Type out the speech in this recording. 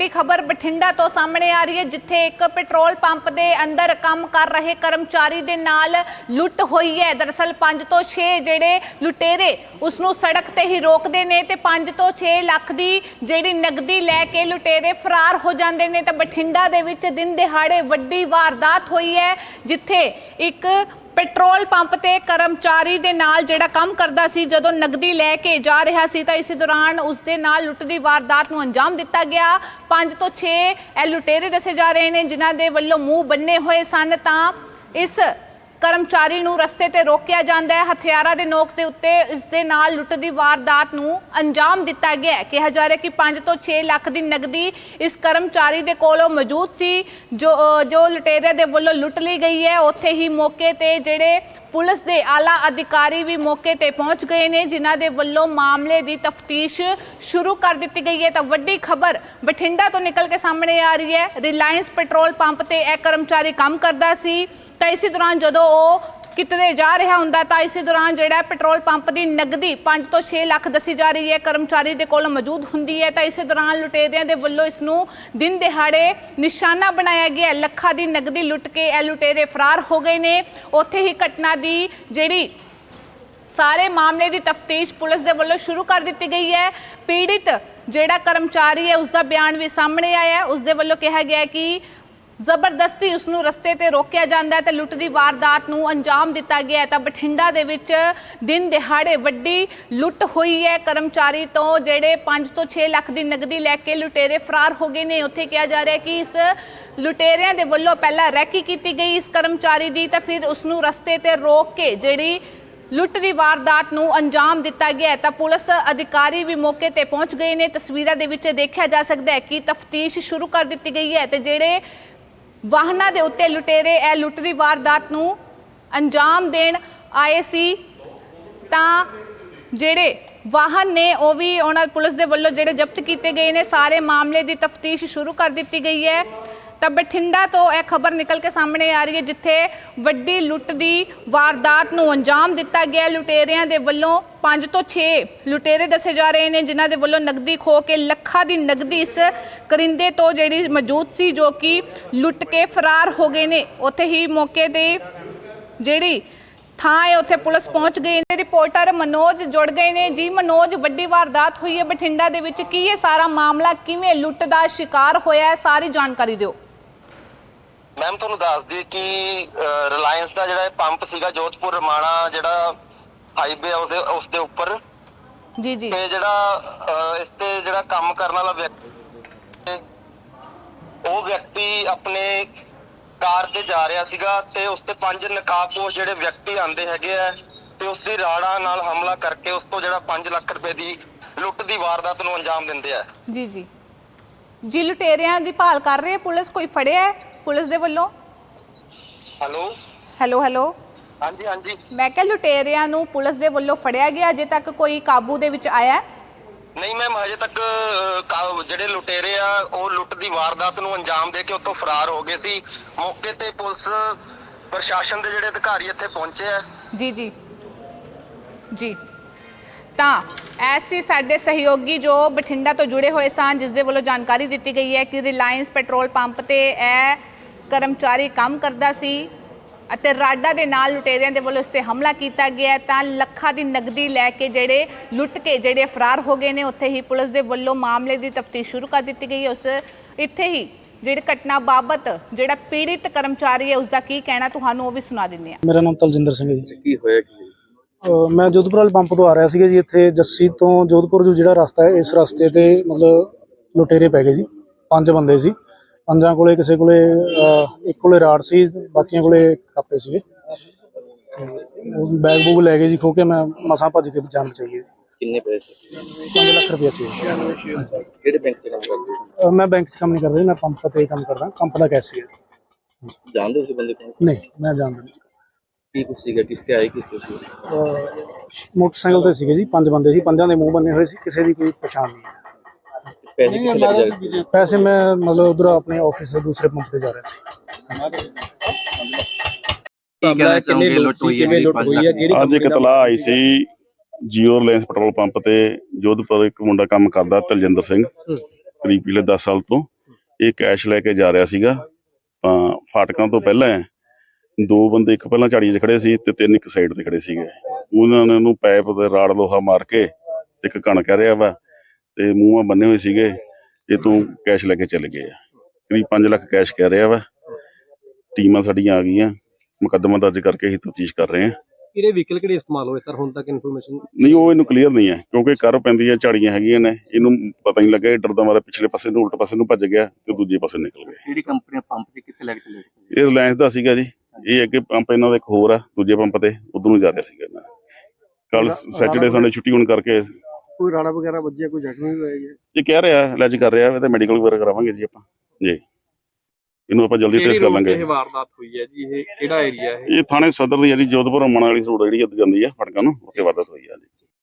ਵੱਡੀ ਖਬਰ ਬਠਿੰਡਾ ਤੋਂ ਸਾਹਮਣੇ ਆ ਰਹੀ ਹੈ, ਜਿੱਥੇ ਇੱਕ ਪੈਟਰੋਲ ਪੰਪ ਦੇ ਅੰਦਰ ਕੰਮ ਕਰ ਰਹੇ ਕਰਮਚਾਰੀ ਦੇ ਨਾਲ ਲੁੱਟ ਹੋਈ ਹੈ। ਦਰਅਸਲ 5 ਤੋਂ 6 ਜਿਹੜੇ ਲੁਟੇਰੇ ਉਸ ਨੂੰ ਸੜਕ ਤੇ ਹੀ ਰੋਕਦੇ ਨੇ ਤੇ 5 ਤੋਂ 6 ਲੱਖ ਦੀ ਜਿਹੜੀ ਨਗਦੀ ਲੈ ਕੇ ਲੁਟੇਰੇ ਫਰਾਰ ਹੋ ਜਾਂਦੇ ਨੇ। ਤਾਂ ਬਠਿੰਡਾ ਦੇ ਵਿੱਚ ਦਿਨ ਦਿਹਾੜੇ ਵੱਡੀ ਵਾਰਦਾਤ ਹੋਈ ਹੈ, ਜਿੱਥੇ ਇੱਕ ਪੈਟਰੋਲ ਪੰਪ ਤੇ ਕਰਮਚਾਰੀ ਦੇ ਨਾਲ ਜਿਹੜਾ ਕੰਮ ਕਰਦਾ ਸੀ, ਜਦੋਂ ਨਗਦੀ ਲੈ ਕੇ ਜਾ ਰਿਹਾ ਸੀ, ਤਾਂ ਇਸੇ ਦੌਰਾਨ ਉਸ ਦੇ ਨਾਲ ਲੁੱਟ ਦੀ ਵਾਰਦਾਤ ਨੂੰ ਅੰਜਾਮ ਦਿੱਤਾ ਗਿਆ। 5 ਤੋਂ 6 ਇਹ ਲੁਟੇਰੇ ਦੱਸੇ ਜਾ ਰਹੇ ਨੇ, ਜਿਨ੍ਹਾਂ ਦੇ ਵੱਲੋਂ ਮੂੰਹ ਬੰਨੇ ਹੋਏ ਸਨ। ਤਾਂ ਇਸ ਕਰਮਚਾਰੀ ਨੂੰ ਰਸਤੇ ਤੇ ਰੋਕਿਆ ਜਾਂਦਾ ਹੈ। ਹਥਿਆਰਾਂ ਦੇ ਨੋਕ ਦੇ ਉੱਤੇ ਇਸ ਦੇ ਨਾਲ ਲੁੱਟ ਦੀ ਵਾਰਦਾਤ ਨੂੰ ਅੰਜਾਮ ਦਿੱਤਾ ਗਿਆ ਹੈ। ਕਿਹਾ ਜਾ ਰਿਹਾ ਕਿ 5 ਤੋਂ 6 ਲੱਖ ਦੀ ਨਗਦੀ ਇਸ ਕਰਮਚਾਰੀ ਦੇ ਕੋਲੋਂ ਮੌਜੂਦ ਸੀ, ਜੋ ਜੋ ਲੁਟੇਰੇ ਦੇ ਵੱਲੋਂ ਲੁੱਟ ਲਈ ਗਈ ਹੈ। ਉੱਥੇ ਹੀ ਮੌਕੇ ਤੇ ਜਿਹੜੇ ਪੁਲਿਸ ਦੇ ਆਲਾ ਅਧਿਕਾਰੀ ਵੀ ਮੌਕੇ ਤੇ ਪਹੁੰਚ ਗਏ ਨੇ, ਜਿਨ੍ਹਾਂ ਦੇ ਵੱਲੋਂ ਮਾਮਲੇ ਦੀ ਤਫਤੀਸ਼ ਸ਼ੁਰੂ ਕਰ ਦਿੱਤੀ ਗਈ ਹੈ। ਤਾਂ ਵੱਡੀ ਖਬਰ ਬਠਿੰਡਾ ਤੋਂ ਨਿਕਲ ਕੇ ਸਾਹਮਣੇ ਆ ਰਹੀ ਹੈ। ਰਿਲਾਇੰਸ ਪੈਟਰੋਲ ਪੰਪ ਤੇ ਇਹ ਕਰਮਚਾਰੀ ਕੰਮ ਕਰਦਾ ਸੀ। ਤਾਂ ਇਸੇ ਦੌਰਾਨ ਜਦੋਂ ਉਹ ਕਿਤੇ ਜਾ ਰਿਹਾ ਹੁੰਦਾ ਤਾਂ ਇਸੇ ਦੌਰਾਨ ਜਿਹੜਾ ਪੈਟਰੋਲ ਪੰਪ ਦੀ ਨਗਦੀ 5 ਤੋਂ 6 ਲੱਖ ਦੱਸੀ ਜਾ ਰਹੀ ਹੈ, ਕਰਮਚਾਰੀ ਦੇ ਕੋਲ ਮੌਜੂਦ ਹੁੰਦੀ ਹੈ। ਤਾਂ ਇਸੇ ਦੌਰਾਨ ਲੁਟੇਰਿਆਂ ਦੇ ਵੱਲੋਂ ਇਸ ਨੂੰ ਦਿਨ ਦਿਹਾੜੇ ਨਿਸ਼ਾਨਾ ਬਣਾਇਆ ਗਿਆ ਲੱਖਾਂ ਦੀ ਨਗਦੀ ਲੁੱਟ ਕੇ ਇਹ ਲੁਟੇਰੇ ਫਰਾਰ ਹੋ ਗਏ ਨੇ। ਉੱਥੇ ਹੀ ਘਟਨਾ ਦੀ ਜਿਹੜੀ ਸਾਰੇ ਮਾਮਲੇ ਦੀ ਤਫਤੀਸ਼ ਪੁਲਿਸ ਦੇ ਵੱਲੋਂ ਸ਼ੁਰੂ ਕਰ ਦਿੱਤੀ ਗਈ ਹੈ। ਪੀੜਿਤ ਜਿਹੜਾ ਕਰਮਚਾਰੀ ਹੈ ਉਸ ਦਾ ਬਿਆਨ ਵੀ ਸਾਹਮਣੇ ਆਇਆ ਹੈ। ਉਸ ਦੇ ਵੱਲੋਂ ਕਿਹਾ ਗਿਆ ਕਿ ਜ਼ਬਰਦਸਤੀ ਉਸ ਨੂੰ ਰਸਤੇ ਤੇ ਰੋਕਿਆ ਜਾਂਦਾ ਹੈ ਤੇ ਲੁੱਟ ਦੀ ਵਾਰਦਾਤ ਨੂੰ ਅੰਜਾਮ ਦਿੱਤਾ ਗਿਆ ਹੈ। ਤਾਂ ਬਠਿੰਡਾ ਦੇ ਵਿੱਚ ਦਿਨ ਦਿਹਾੜੇ ਵੱਡੀ ਲੁੱਟ ਹੋਈ ਹੈ। ਕਰਮਚਾਰੀ ਤੋਂ ਜਿਹੜੇ 5 ਤੋਂ 6 ਲੱਖ ਦੀ ਨਗਦੀ ਲੈ ਕੇ ਲੁਟੇਰੇ ਫਰਾਰ ਹੋ ਗਏ ਨੇ। ਉੱਥੇ ਕਿਹਾ ਜਾ ਰਿਹਾ ਕਿ ਇਸ ਲੁਟੇਰਿਆਂ ਦੇ ਵੱਲੋਂ ਪਹਿਲਾਂ ਰੈਕੀ ਕੀਤੀ ਗਈ ਇਸ ਕਰਮਚਾਰੀ ਦੀ ਤਾਂ ਫਿਰ ਉਸ ਨੂੰ ਰਸਤੇ ਤੇ ਰੋਕ ਕੇ ਜਿਹੜੀ ਲੁੱਟ ਦੀ ਵਾਰਦਾਤ ਨੂੰ ਅੰਜਾਮ ਦਿੱਤਾ ਗਿਆ ਤਾਂ ਪੁਲਿਸ ਅਧਿਕਾਰੀ ਵੀ ਮੌਕੇ ਤੇ ਪਹੁੰਚ ਗਏ ਨੇ। ਤਸਵੀਰਾਂ ਦੇ ਵਿੱਚ ਦੇਖਿਆ ਜਾ ਸਕਦਾ ਹੈ ਕਿ ਤਫਤੀਸ਼ ਸ਼ੁਰੂ ਕਰ ਦਿੱਤੀ ਗਈ ਹੈ ਤੇ ਜਿਹੜੇ ਵਾਹਨਾਂ ਦੇ ਉੱਤੇ ਲੁਟੇਰੇ, ਇਹ ਲੁੱਟ ਦੀ ਵਾਰਦਾਤ ਨੂੰ ਅੰਜਾਮ ਦੇਣ ਆਏ ਸੀ। ਤਾਂ ਜਿਹੜੇ ਵਾਹਨ ਨੇ, ਉਹ ਵੀ ਉਹਨਾਂ ਪੁਲਿਸ ਦੇ ਵੱਲੋਂ ਜਿਹੜੇ ਜ਼ਬਤ ਕੀਤੇ ਗਏ ਨੇ, ਸਾਰੇ ਮਾਮਲੇ ਦੀ ਤਫਤੀਸ਼ ਸ਼ੁਰੂ ਕਰ ਦਿੱਤੀ ਗਈ ਹੈ। ਤਾਂ ਬਠਿੰਡਾ ਤੋਂ ਇਹ ਖਬਰ ਨਿਕਲ ਕੇ ਸਾਹਮਣੇ ਆ ਰਹੀ ਹੈ, ਜਿੱਥੇ ਵੱਡੀ ਲੁੱਟ ਦੀ ਵਾਰਦਾਤ ਨੂੰ ਅੰਜਾਮ ਦਿੱਤਾ ਗਿਆ ਲੁਟੇਰਿਆਂ ਦੇ ਵੱਲੋਂ 5 ਤੋਂ 6 ਲੁਟੇਰੇ ਦੱਸੇ ਜਾ ਰਹੇ ਨੇ, ਜਿਨ੍ਹਾਂ ਦੇ ਵੱਲੋਂ ਨਗਦੀ ਖੋ ਕੇ ਲੱਖਾਂ ਦੀ ਨਗਦੀ ਇਸ ਕਰਿੰਦੇ ਤੋਂ ਜਿਹੜੀ ਮੌਜੂਦ ਸੀ, ਜੋ ਕਿ ਲੁੱਟ ਕੇ ਫਰਾਰ ਹੋ ਗਏ ਨੇ। ਉੱਥੇ ਹੀ ਮੌਕੇ ਤੇ ਜਿਹੜੀ ਥਾਂ ਹੈ, ਉੱਥੇ ਪੁਲਿਸ ਪਹੁੰਚ ਗਈ ਨੇ। ਰਿਪੋਰਟਰ ਮਨੋਜ ਜੁੜ ਗਏ ਨੇ। ਜੀ ਮਨੋਜ, ਵੱਡੀ ਵਾਰਦਾਤ ਹੋਈ ਹੈ ਬਠਿੰਡਾ ਦੇ ਵਿੱਚ। ਕੀ ਇਹ ਸਾਰਾ ਮਾਮਲਾ ਕਿਵੇਂ ਲੁੱਟ ਦਾ ਸ਼ਿਕਾਰ ਹੋਇਆ ਹੈ, ਸਾਰੀ ਜਾਣਕਾਰੀ ਦਿਓ। ਮੈਮ ਤੁਹਾਨੂੰ ਦੱਸ ਦਈਏ ਕਿ ਰਿਲਾਇੰਸ ਦਾ ਜਿਹੜਾ ਇਹ ਪੰਪ ਸੀਗਾ ਜੋਧਪੁਰ ਰਮਾਣਾ ਜਿਹੜਾ ਹਾਈਵੇ ਆ ਉਹਦੇ ਉਸ ਦੇ ਉੱਪਰ। ਜੀ ਜੀ। ਤੇ ਜਿਹੜਾ ਇਸ ਤੇ ਜਿਹੜਾ ਕੰਮ ਕਰਨ ਵਾਲਾ ਵਿਅਕਤੀ ਉਹ ਵਿਅਕਤੀ ਆਪਣੇ ਕਾਰ ਤੇ ਜਾ ਰਿਹਾ ਸੀਗਾ ਤੇ ਉਸ ਤੇ ਪੰਜ ਨਕਾਬਪੋਸ਼ ਜਿਹੜੇ ਵਿਅਕਤੀ ਆਂਦੇ ਹੈਗੇ ਆ ਤੇ ਉਸ ਦੀ ਰਾੜਾ ਨਾਲ ਹਮਲਾ ਕਰਕੇ ਉਸ ਤੋਂ ਜਿਹੜਾ 5 ਲੱਖ ਰੁਪਏ ਦੀ ਲੁੱਟ ਦੀ ਵਾਰਦਾਤ ਨੂੰ ਅੰਜਾਮ ਦਿੰਦੇ ਆ। ਜੀ ਜੀ। ਜੀ ਲੁਟੇਰਿਆਂ ਦੀ ਭਾਲ ਕਰ ਰਹੀ ਹੈ ਪੁਲਿਸ ਕੋਈ ਫੜਿਆ ਹੈ? ਪੁਲਿਸ ਦੇ ਵੱਲੋਂ? ਹੈਲੋ? Hello hello? ਹਾਂਜੀ ਹਾਂਜੀ। ਮੈਂ ਕਿਹਾ ਲੁਟੇਰਿਆਂ ਨੂੰ ਪੁਲਿਸ ਦੇ ਵੱਲੋਂ ਫੜਿਆ ਗਿਆ ਅਜੇ ਤੱਕ ਕੋਈ ਕਾਬੂ ਦੇ ਵਿੱਚ ਆਇਆ? ਹੈ ਨਹੀਂ ਮੈਮ ਹਜੇ ਤੱਕ ਅਹ, ਕਾ- ਜਿਹੜੇ ਲੁਟੇਰੇ ਆ ਉਹ ਲੁੱਟ ਦੀ ਵਾਰਦਾਤ ਨੂੰ ਅੰਜਾਮ ਦੇ ਕੇ ਉੱਥੋਂ ਫਰਾਰ ਹੋ ਗਏ ਸੀ। ਮੌਕੇ ਤੇ ਪੁਲਿਸ ਪ੍ਰਸ਼ਾਸਨ ਦੇ ਜਿਹੜੇ ਅਧਿਕਾਰੀ ਇੱਥੇ ਪਹੁੰਚੇ ਆ। ਜੀ ਜੀ। ਜੀ। ਤਾਂ ਐਸੀ ਸਾਡੇ ਸਹਿਯੋਗੀ ਜੋ ਬਠਿੰਡਾ ਤੋਂ ਜੁੜੇ ਹੋਏ ਸਨ ਜਿਸ ਦੇ ਵੱਲੋਂ ਜਾਣਕਾਰੀ ਦਿੱਤੀ ਗਈ ਹੈ ਕਿ ਰਿਲਾਇੰਸ ਪੈਟਰੋਲ ਪੰਪ ਤੇ ਇਹ ਕਰਮਚਾਰੀ ਕੰਮ ਕਰਦਾ ਸੀ ਅਤੇ ਰਾਡਾ ਦੇ ਨਾਲ ਲੁਟੇਰਿਆਂ ਦੇ ਵੱਲੋਂ ਇਸ ਤੇ ਹਮਲਾ ਕੀਤਾ ਗਿਆ ਹੈ ਤਾਂ ਲੱਖਾਂ ਦੀ ਨਗਦੀ ਲੈ ਕੇ ਜਿਹੜੇ ਲੁੱਟ ਕੇ ਜਿਹੜੇ ਫਰਾਰ ਹੋ ਗਏ ਨੇ ਉੱਥੇ ਹੀ ਪੁਲਿਸ ਦੇ ਵੱਲੋਂ ਮਾਮਲੇ ਦੀ ਤਫਤੀਸ਼ ਸ਼ੁਰੂ ਕਰ ਦਿੱਤੀ ਗਈ ਉਸ ਇੱਥੇ ਹੀ ਜਿਹੜੀ ਘਟਨਾ ਬਾਬਤ ਜਿਹੜਾ ਪੀੜਿਤ ਕਰਮਚਾਰੀ ਹੈ ਉਸ ਦਾ ਕੀ ਕਹਿਣਾ ਤੁਹਾਨੂੰ ਉਹ ਵੀ ਸੁਣਾ ਦਿੰਦੇ ਹਾਂ। ਮੇਰਾ ਨਾਮ ਤਲਜਿੰਦਰ ਸਿੰਘ ਹੈ ਜੀ। ਕੀ ਹੋਇਆ ਕੀ ਮੈਂ ਜੋਧਪੁਰ ਵਾਲੇ ਪੰਪ ਤੋਂ ਆ ਰਿਹਾ ਸੀਗਾ ਜੀ ਇੱਥੇ ਜੱਸੀ ਤੋਂ ਜੋਧਪੁਰ ਜੋ ਜਿਹੜਾ ਰਸਤਾ ਹੈ ਇਸ ਰਸਤੇ ਤੇ ਮਤਲਬ ਲੁਟੇਰੇ ਪੈ ਗਏ ਜੀ ਪੰਜ ਬੰਦੇ ਸੀ। ਪੰਜਾਂ ਕੋਲੇ ਕਿਸੇ ਕੋਲੇ ਇੱਕ ਕੋਲੇ ਰਾੜ ਸੀ ਬਾਕੀਆਂ ਕੋਲੇ ਕਾਪੇ ਸੀਗੇ। ਤੇ ਉਹ ਬੈਗ ਬੂਗ ਲੈ ਗਏ ਜੀ ਖੋ ਕੇ ਮੈਂ ਮਸਾਂ ਭੱਜ ਕੇ ਜਾਨ ਬਚਾਈ ਕਿੰਨੇ ਪੈਸੇ 5 ਲੱਖ ਰੁਪਏ ਸੀ। ਕਿਹੜੇ ਬੈਂਕ ਤੇ ਕੰਮ ਕਰਦੇ ਹੋ? ਮੈਂ ਬੈਂਕ 'ਚ ਕੰਮ ਨਹੀਂ ਕਰਦਾ ਮੈਂ ਪੰਪ ਤੇ ਕੰਮ ਕਰਦਾ ਪੰਪ ਦਾ ਕੈਸ਼ੀਅਰ ਜਾਣਦੇ ਹੋ ਤੁਸੀਂ ਬੰਦੇ ਕੋਲ ਨਹੀਂ ਮੈਂ ਜਾਣਦਾ ਨਹੀਂ। ਕੀ ਕੁਛ ਸੀਗਾ ਕਿਸ ਤੇ ਆਏ ਕਿਸ ਤੇ ਸੀ? ਮੋਟਰਸਾਈਕਲ ਤੇ ਸੀਗੇ ਜੀ ਪੰਜ ਬੰਦੇ ਸੀ ਪੰਜਾਂ ਦੇ ਮੂੰਹ ਬੰਨੇ ਹੋਏ ਸੀ ਕਿਸੇ ਦੀ ਕੋਈ ਪਛਾਣ ਨਹੀਂ ਪੈਸੇ ਕਿੱਥੇ ਲੱਗ ਜਾਏ ਪੈਸੇ ਮੈਂ ਮਤਲਬ ਉਧਰ ਆਪਣੇ ਆਫਿਸ ਦੇ ਦੂਸਰੇ ਪੰਪ ਤੇ ਜਾ ਰਿਹਾ ਸੀ। ਲੁੱਟ ਹੋਈ ਹੈ ਕਿਹੜੀ ਅੱਜ ਇੱਕ ਤਲਾਹ ਆਈ ਸੀ ਜੀਓ ਰਿਲਾਇੰਸ ਪੈਟਰੋਲ ਪੰਪ ਤੇ ਜੋਧਪੁਰ ਇੱਕ ਮੁੰਡਾ ਕੰਮ ਕਰਦਾ ਤਲਜਿੰਦਰ ਸਿੰਘ। ਕਰੀਬ ਪਿਛਲੇ 10 ਸਾਲ ਤੋਂ। ਇਹ ਕੈਸ਼ ਲੈ ਕੇ ਜਾ ਰਿਹਾ ਸੀਗਾ। ਤਾਂ ਫਾਟਕਾਂ ਤੋਂ ਪਹਿਲਾਂ ਦੋ ਬੰਦੇ ਇੱਕ ਪਹਿਲਾਂ ਝਾੜੀਆਂ 'ਚ ਖੜੇ ਸੀ ਤੇ ਤਿੰਨ ਇੱਕ ਸਾਈਡ ਤੇ ਖੜੇ ਸੀਗੇ। ਉਹਨਾਂ ਨੇ ਉਹਨੂੰ ਪੈਪ ਤੇ ਰਾੜ ਲੋਹਾ ਮਾਰ ਕੇ ਤੇ ਇੱਕ ਕਣ ਕਹਿ ਰਿਹਾ ਵਾ। ਤੇ ਮੂੰਹਾਂ ਬੰਨੇ ਹੋਏ ਸੀਗੇ ਇਹ ਤੋਂ ਕੈਸ਼ ਲੈ ਕੇ ਚਲੇ ਗਏ ਆ। ਕਰੀਬ 5 ਲੱਖ ਕੈਸ਼ ਕਹਿ ਰਿਹਾ ਵਾ। ਟੀਮਾਂ ਸਾਡੀਆਂ ਆ ਗਈਆਂ। ਮੁਕੱਦਮਾ ਦਰਜ ਕਰਕੇ ਅਸੀਂ ਤਫਤੀਸ਼ ਕਰ ਰਹੇ ਹਾਂ। ਕਿਹੜੇ ਵਹੀਕਲ ਕਿਹੜੇ ਇਸਤੇਮਾਲ ਹੋਏ? ਸਰ ਹੁਣ ਤੱਕ ਇਨਫੋਰਮੇਸ਼ਨ ਨਹੀਂ ਉਹ ਇਹਨੂੰ ਕਲੀਅਰ ਨਹੀਂ ਹੈ ਕਿਉਂਕਿ ਕਰ ਪੈਂਦੀਆਂ ਝਾੜੀਆਂ ਹੈਗੀਆਂ ਨੇ। ਇਹਨੂੰ ਪਤਾ ਨਹੀਂ ਲੱਗਾ ਇਹ ਡਰਦਾ ਮਾਰਾ ਪਿਛਲੇ ਪਾਸੇ ਨੂੰ ਉਲਟ ਪਾਸੇ ਨੂੰ ਭੱਜ ਗਿਆ ਤੇ ਦੂਜੇ ਪਾਸੇ ਨਿਕਲ ਗਿਆ ਕਿਹੜੀ ਕੰਪਨੀ ਪੰਪ ਤੇ ਕਿੱਥੇ ਲੈ ਕੇ ਚਲੇ ਇਹ ਰਿਲਾਇੰਸ ਦਾ ਸੀਗਾ ਜੀ। ਇਹ ਅੱਗੇ ਪੰਪ ਇਹਨਾਂ ਦਾ ਇੱਕ ਹੋਰ ਆ ਦੂਜੇ ਪੰਪ ਤੇ ਉਧਰ ਨੂੰ ਜਾ ਰਿਹਾ ਸੀਗਾ ਇਹਨਾਂ ਕੱਲ ਸੈਟਰਡੇ ਸੰਡੇ ਛੁੱਟੀ ਹੋਣ ਕਰਕੇ ਕੋਈ ਰਾੜਾ ਵਗੈਰਾ ਵੱਜਿਆ ਕੋਈ ਜ਼ਖਮੀ ਵੀ ਹੋਇਆ ਜੀ? ਇਹ ਕਹਿ ਰਿਹਾ ਲੈਜ ਕਰ ਰਿਹਾ ਤੇ ਮੈਡੀਕਲ ਵਗੈਰਾ ਕਰਾਵਾਂਗੇ ਜੀ ਆਪਾਂ। ਜੀ। ਇਹਨੂੰ ਆਪਾਂ ਜਲਦੀ ਟ੍ਰੇਸ ਕਰ ਲਾਂਗੇ। ਇਹ ਵਾਰਦਾਤ ਹੋਈ ਹੈ ਜੀ? ਇਹ ਕਿਹੜਾ ਏਰੀਆ ਹੈ ਇਹ? ਥਾਣੇ ਸਦਰ ਦੀ ਜਿਹੜੀ ਜੋਧਪੁਰ ਅਮਨ ਵਾਲੀ ਰੋਡ ਜਿਹੜੀ ਉੱਤੇ ਜਾਂਦੀ ਆ ਫੜਕਾਂ ਨੂੰ ਉੱਥੇ ਵਾਰਦਾਤ ਹੋਈ ਆ ਜੀ।